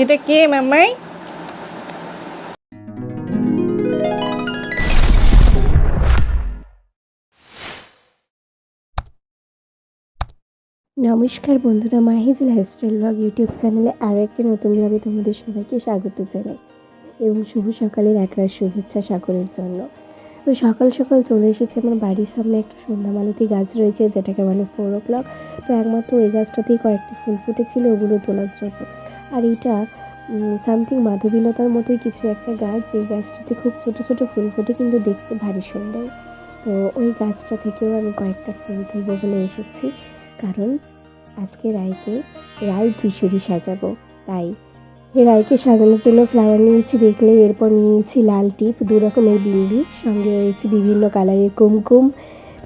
এটা কে মামাই নমস্কার বন্ধুরা, মাহিজ লাইফস্টাইল ব্লগ ইউটিউব চ্যানেলে আরও একটি নতুন ব্লগে তোমাদের সবাইকে স্বাগত জানাই এবং শুভ সকালের একরাশ শুভেচ্ছা সাগরের জন্য। তো সকাল সকাল চলে এসেছে, আমার বাড়ির সামনে একটা সন্ধ্যা মালতী গাছ রয়েছে, যেটাকে মানে ফোর ও ক্লক তো একমাত্র ওই গাছটাতেই কয়েকটি ফুল ফুটেছিল, ওগুলো তোলার জন্য। আর এইটা সামথিং মাধবীলতার মতোই কিছু একটা গাছ যে গাছটাতে খুব ছোট ছোট ফুল ফোটে, কিন্তু দেখতে ভারী সুন্দর। তো ওই গাছটা থেকেও আমি কয়েকটা ফুল তুলবো বলে এসেছি। কারণ আজকে রায়কে রায় কিশোরী সাজাবো। তাই রায়কে সাজানোর জন্য ফ্লাওয়ার নিয়েছি দেখলে এরপর নিয়েছি লাল টিপ, দু রকমের বিন্দি, সঙ্গে রয়েছে বিভিন্ন কালারের কুমকুম।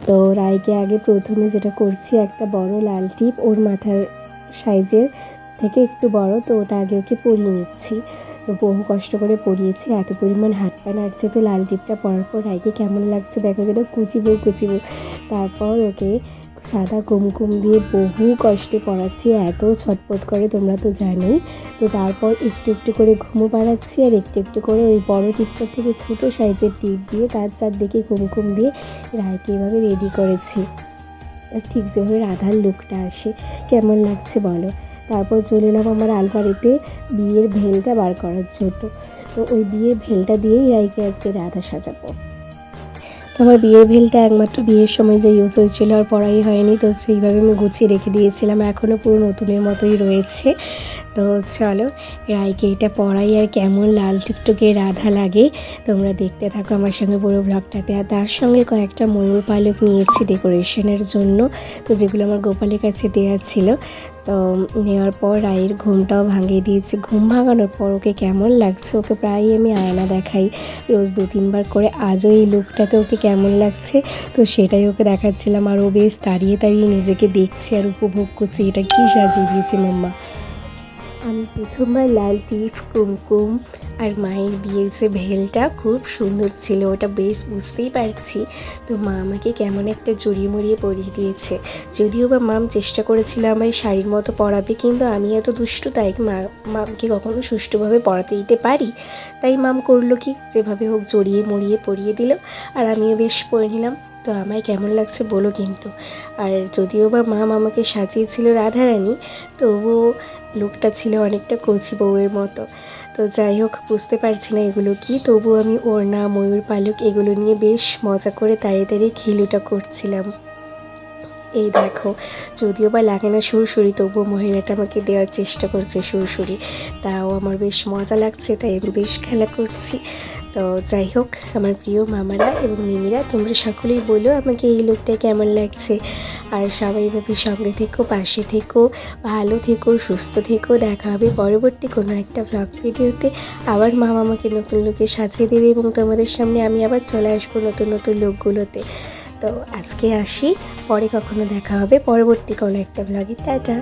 তো রায়কে আগে প্রথমে যেটা করছি, একটা বড় লাল টিপ, ওর মাথার সাইজের থেকে একটু বড়, তো ওটা আগে ওকে পরিয়ে নিচ্ছি। তো বহু কষ্ট করে পরিয়েছি, এত পরিমাণ হাত পা নাড়ছে তো লাল টিপটা পরার পর রায়কে কেমন লাগছে দেখো যেটা কুচিবো কুচিবো। তারপর ওকে সাদা কুমকুম দিয়ে বহু কষ্টে পড়াচ্ছি, এত ছটপট করে তোমরা তো জানোই। তো তারপর একটু একটু করে ঘুমো পাড়াচ্ছি আর একটু একটু করে ওই বড় টিপটার থেকে ছোট সাইজের টিপ দিয়ে তার চারদিকে কুমকুম দিয়ে রায়কে এভাবে রেডি করেছি। ঠিক যেভাবে রাধার লুকটা আসে, কেমন লাগছে বলো? তারপর চলে এলাম আমার আলমারিতে বিয়ের ভেলটা বার করার জন্য। তো ওই বিয়ের ভেলটা দিয়েই রায়কে আজকে রাধা সাজাবো। তো আমার বিয়ের ভেলটা একমাত্র বিয়ের সময় যে ইউজ হয়েছিল আর পড়াই হয়নি, তো সেইভাবে আমি গুছিয়ে রেখে দিয়েছিলাম। এখনও পুরো নতুনের মতোই রয়েছে। তো চলো রায়কে এটা পড়াই আর কেমন লাল টুকটুকে রাধা লাগে, তোমরা দেখতে থাকো আমার সঙ্গে পুরো ব্লগটাতে আর তার সঙ্গে কয়েকটা ময়ূর পালক নিয়েছি ডেকোরেশনের জন্য। তো যেগুলো আমার গোপালের কাছে দেওয়া ছিল তো নেওয়ার পর রায়ের ঘুমটাও ভাঙিয়ে দিয়েছে। ঘুম ভাঙানোর পর ওকে কেমন লাগছে? ওকে প্রায়ই আমি আয়না দেখাই। রোজ দু, তিনবার করে আজও এই লুকটাতে ওকে কেমন লাগছে? তো সেটাই ওকে দেখাচ্ছিলাম আর ও বেশ তাড়িয়ে তাড়িয়ে নিজেকে দেখছে আর উপভোগ করছে। এটা কী সাজিয়ে দিয়েছে মাম্মা? আমি প্রথমবার লাল টিপ কুমকুম আর মায়ের বিয়ের যে ভেলটা খুব সুন্দর ছিল, ওটা বেশ বুঝতেই পারছি। তো মা আমাকে কেমন একটা জড়িয়ে মরিয়ে পরিয়ে দিয়েছে। যদিও বা মাম চেষ্টা করেছিল আমায় শাড়ির মতো পরাবে, কিন্তু আমি এত দুষ্টু, তাই মা, মামকে কখনো সুষ্ঠুভাবে পরাতে দিতে পারি। তাই মাম করল কি, যেভাবে হোক জড়িয়ে মরিয়ে পরিয়ে দিল। আর আমিও বেশ পরে নিলাম। তো আমায় কেমন লাগছে বলো কিন্তু। আর যদিও বা মা আমাকে সাজিয়েছিল রাধারানী, তবুও লোকটা ছিল অনেকটা কচি বউয়ের মতো। তো যাই হোক, বুঝতে পারছি না এগুলো কি তবু আমি ওড়না, ময়ূর পালক এগুলো নিয়ে বেশ মজা করে তাড়িয়ে তাড়িয়ে খিলুটা করছিলাম। এই দেখো, যদিও বা লাগে না সুরসুরি, তবুও মহিলাটা আমাকে দেওয়ার চেষ্টা করছে সুরসুরি। তাও আমার বেশ মজা লাগছে, তাই আমি বেশ খেলা করছি। তো যাই হোক, আমার প্রিয় মামারা এবং মিমিরা, তোমরা সকলেই বলো আমাকে এই লোকটা কেমন লাগছে। আর সবাই ভাবে সঙ্গে থেকো, পাশে থেকো, ভালো থেকো, সুস্থ থেকো। দেখা হবে পরবর্তী কোনো একটা ব্লগ ভিডিওতে। আবার মামা আমাকে নতুন লোকে সাজিয়ে দেবে এবং তোমাদের সামনে আমি আবার চলে আসব নতুন নতুন লোকগুলোতে তো আজকে আসি পরে কখনো দেখা হবে পরবর্তী কোনো একটা ব্লগে টাটা।